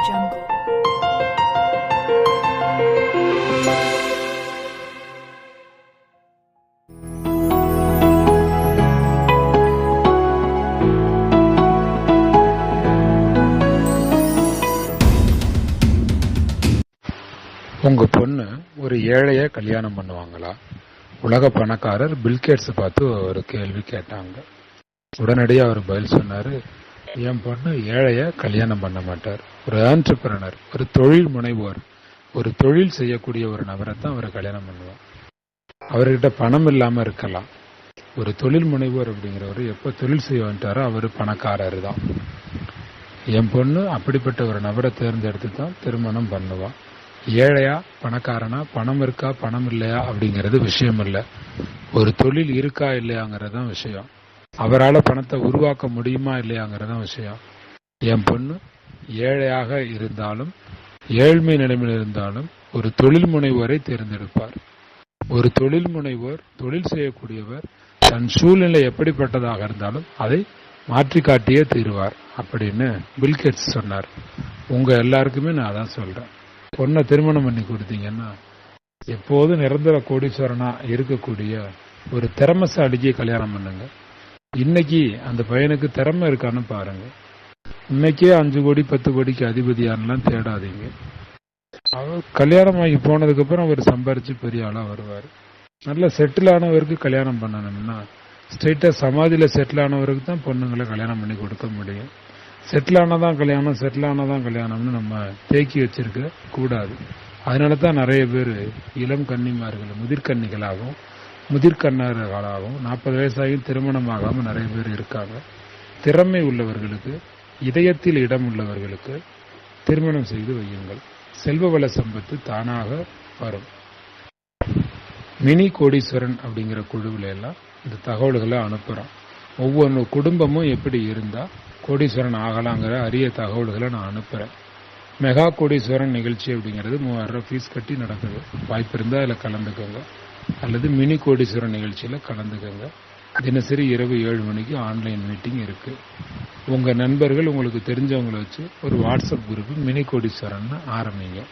jungle. உங்க பொண்ணு ஒரு ஏழைய கல்யாணம் பண்ணுவாங்களா உலக பணக்காரர் பில்கேட்ஸ் பார்த்து ஒரு கேள்வி கேட்டாங்க உடனடியாக அவர் பதில் சொன்னாரு என் பொண்ணு ஏழைய கல்யாணம் பண்ண மாட்டார். ஒரு ஆண்டர்பிரனர் ஒரு தொழில் முனைவோர் ஒரு தொழில் செய்யக்கூடிய ஒரு நபரை தான் அவர் கல்யாணம் பண்ணுவார். அவர்கிட்ட பணம் இல்லாம இருக்கலாம். ஒரு தொழில் முனைவோர் அப்படிங்கிறவர் எப்ப தொழில் செய்ய வந்துட்டாரோ அவர் பணக்காரர் தான். என் பொண்ணு அப்படிப்பட்ட ஒரு நபரை தேர்ந்தெடுத்து தான் திருமணம் பண்ணுவான் ஏழையா பணக்காரனா பணம் இருக்கா பணம் இல்லையா அப்படிங்கிறது விஷயம் இல்லை. ஒரு தொழில் இருக்கா இல்லையாங்கிறது தான் விஷயம். அவரால் பணத்தை உருவாக்க முடியுமா இல்லையாங்கிறது தான் விஷயம். என் பொண்ணு ஏழையாக இருந்தாலும் ஏழ்மை நிலைமையில் இருந்தாலும் ஒரு தொழில் முனைவோரை தேர்ந்தெடுப்பார். ஒரு தொழில் முனைவோர் தொழில் செய்யக்கூடியவர் தன் சூழ்நிலை எப்படிப்பட்டதாக இருந்தாலும் அதை மாற்றி காட்டியே தீருவார் அப்படின்னு பில்கேட்ஸ் சொன்னார். உங்க எல்லாருக்குமே நான் அதான் சொல்றேன். பொண்ணை திருமணம் பண்ணி கொடுத்தீங்கன்னா எப்போதும் நிரந்தர கோடீஸ்வரனா இருக்கக்கூடிய ஒரு திறமசாலிக்கு கல்யாணம் பண்ணுங்க. இன்னைக்கு அந்த பையனுக்கு திறமை இருக்கான்னு பாருங்க. இன்னைக்கே அஞ்சு கோடி பத்து கோடிக்கு அதிபதியானலாம் தேடாதீங்க. அவர் கல்யாணம் ஆகி போனதுக்கு அப்புறம் அவர் சம்பாரிச்சு பெரிய ஆளா வருவார். நல்ல செட்டில் ஆனவருக்கு கல்யாணம் பண்ணணும்னா ஸ்ட்ரெயிட்டா சமாதியில செட்டில் ஆனவருக்கு தான் பொண்ணுங்களை கல்யாணம் பண்ணி கொடுக்க முடியும். செட்டில் ஆனதான் கல்யாணம் செட்டில் ஆனதான் கல்யாணம்னு நம்ம தேக்கி வச்சிருக்க கூடாது. அதனால தான் நிறைய பேர் இளம் கன்னிமார்கள் முதிர்கன்னிகளாகவும் முதிர்கண்ணர்களாகவும் நாற்பது வயசாகியும் திருமணமாகாமல் நிறைய பேர் இருக்காங்க. திறமை உள்ளவர்களுக்கு இதயத்தில் இடம் உள்ளவர்களுக்கு திருமணம் செய்து வையுங்கள். செல்வ வள சம்பத்து தானாக வரும். மினி கோடீஸ்வரன் அப்படிங்கிற குழுவில எல்லாம் இந்த தகவல்களை அனுப்புறோம். ஒவ்வொரு குடும்பமும் எப்படி இருந்தா கோடீஸ்வரன் ஆகலாங்கிற அரிய தகவல்களை நான் அனுப்புறேன். மெகா கோடீஸ்வரன் நிகழ்ச்சி அப்படிங்கிறது மூவாயிரம் ரூபாய் ஃபீஸ் கட்டி நடக்குது. வாய்ப்பு இருந்தால் அதில் கலந்துக்கோங்க. அல்லது மினி கோடீஸ்வரன் நிகழ்ச்சியில் கலந்துக்கோங்க. தினசரி இரவு ஏழு மணிக்கு ஆன்லைன் மீட்டிங் இருக்கு. உங்க நண்பர்கள் உங்களுக்கு தெரிஞ்சவங்களை வச்சு ஒரு வாட்ஸ்அப் குரூப் மினி கோடீஸ்வரன் ஆரம்பிங்க.